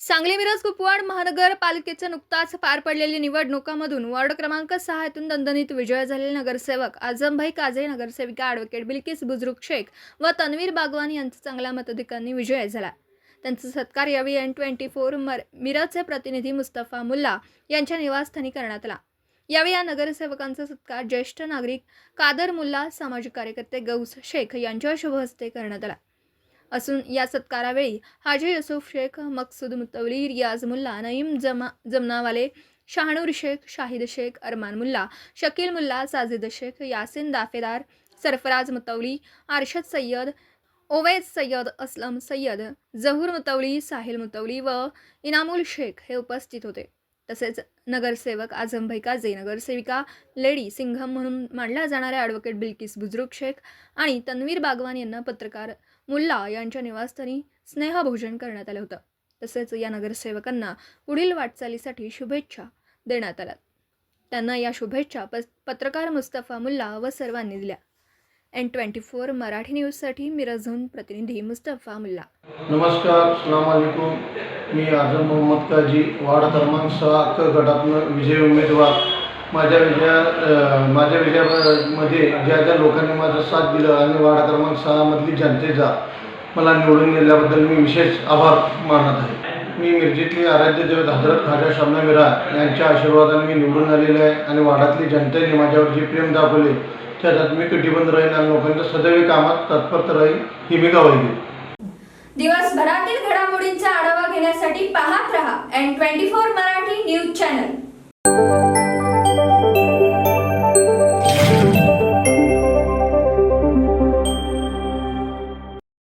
सांगली मिरज कुपवाड महानगरपालिकेच्या नुकताच पार पडलेल्या निवडणुकामधून वॉर्ड क्रमांक सहा येथून दणदणीत विजय झालेले नगरसेवक आझमभाई काझे नगरसेविका ॲडव्होकेट बिल्किस बुजरुक शेख व तन्वीर बागवान यांचा चांगल्या मताधिकांनी विजय झाला. त्यांचा सत्कार यावेळी एन ट्वेंटी फोर मर मिरजचे प्रतिनिधी मुस्तफा मुल्ला यांच्या निवासस्थानी करण्यात आला. यावेळी या नगरसेवकांचा सत्कार ज्येष्ठ नागरिक कादर मुल्ला सामाजिक कार्यकर्ते गौस शेख यांच्या शुभहस्ते करण्यात आला. असून या सत्कारावेळी हाजी युसुफ शेख मकसूद मुतवली रियाज मुल्ला नईम जमा जमनावाले शहानूर शेख शाहिद शेख अरमान मुल्ला शकील मुल्ला साजिद शेख यासिन दाफेदार सरफराज मुतवली आरशद सय्यद ओवैद सय्यद असलम सय्यद जहूर मुतवली साहिल मुतवली व इनामुल शेख हे उपस्थित होते. तसेच नगरसेवक आझमभाई काझे नगरसेविका लेडी सिंघम म्हणून मानल्या जाणाऱ्या ॲडव्होकेट बिल्किस बुजरुक शेख आणि तन्वीर बागवान यांना पत्रकार मुल्ला यांच्या निवासस्थानी स्नेहभोजन करण्यात आलं होतं. तसेच या नगरसेवकांना पुढील वाटचालीसाठी शुभेच्छा देण्यात आल्या. त्यांना या शुभेच्छा प पत्रकार मुस्तफा मुल्ला व सर्वांनी दिल्या. एन ट्वेंटी फोर मराठी न्यूजसाठी मिरजहून प्रतिनिधी मुस्तफा मुल्ला. नमस्कार सलाम वालेकुम. मी आझम मोहम्मद काजी वार्ड क्रमांक सहा क गटातून विजय उमेदवार. माझ्या विजया माझ्या विजयामध्ये ज्या ज्या लोकांनी माझा साथ दिला आणि वार्ड क्रमांक सहामधली जनतेचा मला निवडून दिल्याबद्दल मी विशेष आभार मानत आहे. मी मिरजेतली आराध्य देवत हजरत खाजा शामना मिरा यांच्या आशीर्वादाने मी निवडून आलेले आहे आणि वाडातली जनतेने माझ्यावर जे प्रेम दाखवले त्याच्यात मी कटिबंध राहीन आणि लोकांच्या सदैव कामात तत्पर राहील ही मी गवाही देईन. दिवसभरातील घडामोडींचा आढावा घेण्यासाठी पाहत रहा N twenty four Marathi news channel